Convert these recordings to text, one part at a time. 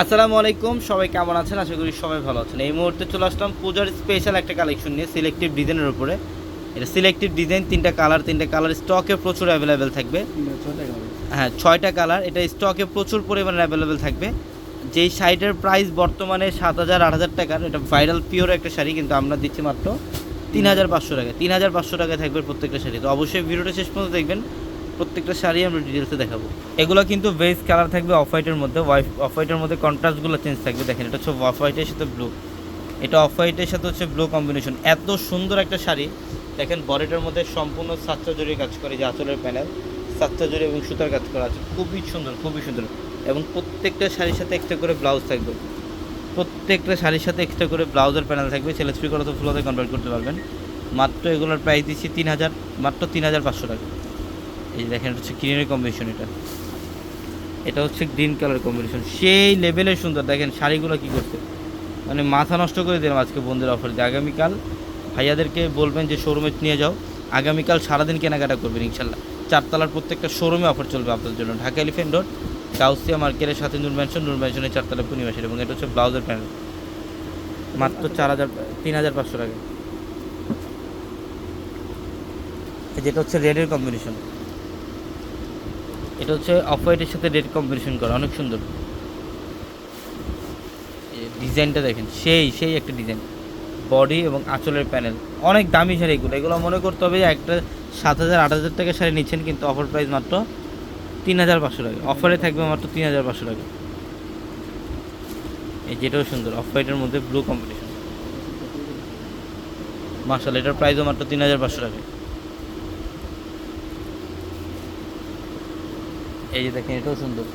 আসসালামু আলাইকুম, সবাই কেমন আছেন? আশা করি সবাই ভালো আছেন। এই মুহূর্তে চলে আসলাম পূজার স্পেশাল একটা কালেকশন নিয়ে সিলেক্টিভ ডিজাইনের উপরে। এটা সিলেক্টিভ ডিজাইন তিনটা কালার তিনটা কালার স্টকে প্রচুর অ্যাভেলেবেল থাকবে। হ্যাঁ ছয়টা কালার এটা স্টকে প্রচুর পরিমাণে অ্যাভেলেবেল থাকবে। যেই শাড়িটার প্রাইস বর্তমানে সাত হাজার, আট হাজার টাকার, এটা ভাইরাল পিওর একটা শাড়ি, কিন্তু আমরা দিচ্ছি মাত্র তিন হাজার পাঁচশো টাকা। তিন হাজার পাঁচশো টাকায় থাকবে প্রত্যেকটা শাড়ি। তো অবশ্যই ভিডিওটা শেষ পর্যন্ত দেখবেন। প্রত্যেকটা শাড়ি আমরা ডিটেলসে দেখাবো। এগুলো কিন্তু বেস কালার থাকবে অফ হোয়াইটের মধ্যে অফ হোয়াইটের মধ্যে কন্ট্রাস্টগুলো চেঞ্জ থাকবে। দেখেন, এটা হচ্ছে অফ হোয়াইটের সাথে ব্লু এটা অফ হোয়াইটের সাথে হচ্ছে ব্লু কম্বিনেশন এত সুন্দর একটা শাড়ি। দেখেন বডিটার মধ্যে সম্পূর্ণ সাতটা জড়িয়ে কাজ করে যে আঁচলের প্যানেল সাতটা জড়ি এবং সুতার কাজ করা আছে। খুবই সুন্দর খুবই সুন্দর। এবং প্রত্যেকটা শাড়ির সাথে একটা করে ব্লাউজ থাকবে। প্রত্যেকটা শাড়ির সাথে এক্সট্রা করে ব্লাউজের প্যানেল থাকবে। ছেলে থ্রি করে তো ফুলোতে কনভার্ট করতে পারবেন। মাত্র এগুলোর প্রাইস দিচ্ছি তিন হাজার, মাত্র তিন হাজার পাঁচশো টাকা। এই দেখেন হচ্ছে গ্রিনের কম্বিনেশন এটা। এটা হচ্ছে গ্রিন কালার কম্বিনেশন সেই লেভেলের সুন্দর। দেখেন, শাড়িগুলো কি করছে? মানে মাথা নষ্ট করে দিলাম আজকে বন্ধুর অফার দিয়ে। আগামীকাল ভাইয়াদেরকে বলবেন যে শোরুমে নিয়ে যাও। আগামীকাল সারাদিন কেনাকাটা করবেন, ইনশাল্লাহ। চারতলার প্রত্যেকটা শোরুমে অফার চলবে আপনাদের জন্য। ঢাকা এলিফেন্ট রোড গাউসিয়া মার্কেটের সাথে নূর ম্যানশন নূর ম্যানশনের চারতলা পূর্ণিমাসের এবং এটা হচ্ছে ব্লাউজের প্যান্ট। মাত্র চার হাজার, তিন হাজার পাঁচশো টাকা। যেটা হচ্ছে রেডের কম্বিনেশন এটা হচ্ছে অফ হোয়াইটের সাথে রেড কম্বিনেশন করা, অনেক সুন্দর। ডিজাইনটা দেখেন, সেই সেই একটা ডিজাইন। বডি এবং আঁচলের প্যানেল, অনেক দামি শাড়ি এগুলো। এগুলো মনে করতে হবে যে একটা সাত হাজার, আট হাজার টাকা শাড়ি নিচ্ছেন কিন্তু অফার প্রাইস মাত্র তিন হাজার পাঁচশো টাকা। অফারে থাকবে মাত্র তিন হাজার পাঁচশো টাকা। এই যেটাও সুন্দর অফ হোয়াইটের মধ্যে ব্লু কম্বিনেশন মার্শাল এটার প্রাইসও মাত্র তিন হাজার পাঁচশো টাকা। এই যে দেখেন, এটাও সুন্দর।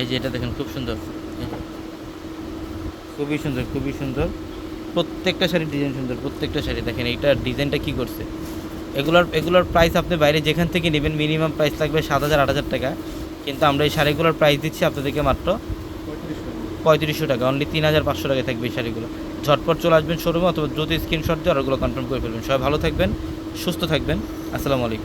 এই যে এটা দেখেন, খুব সুন্দর। খুবই সুন্দর খুবই সুন্দর। প্রত্যেকটা শাড়ির ডিজাইন সুন্দর, প্রত্যেকটা শাড়ি। দেখেন এইটার ডিজাইনটা কী করছে? এগুলোর এগুলোর প্রাইস আপনি বাইরে যেখান থেকে নেবেন মিনিমাম প্রাইস লাগবে সাত হাজার, আট হাজার টাকা। কিন্তু আমরা এই শাড়িগুলোর প্রাইস দিচ্ছি আপনাদেরকে মাত্র পঁয়ত্রিশশো টাকা। অনলি তিন হাজার পাঁচশো টাকায় থাকবে এই শাড়িগুলো। ঝটপট চলে আসবেন শোরুমে অথবা দ্রুত স্ক্রিনশট দিয়ে আর ওগুলো কনফার্ম করে ফেলবেন। সবাই ভালো থাকবেন, সুস্থ থাকবেন। আসসালামু আলাইকুম।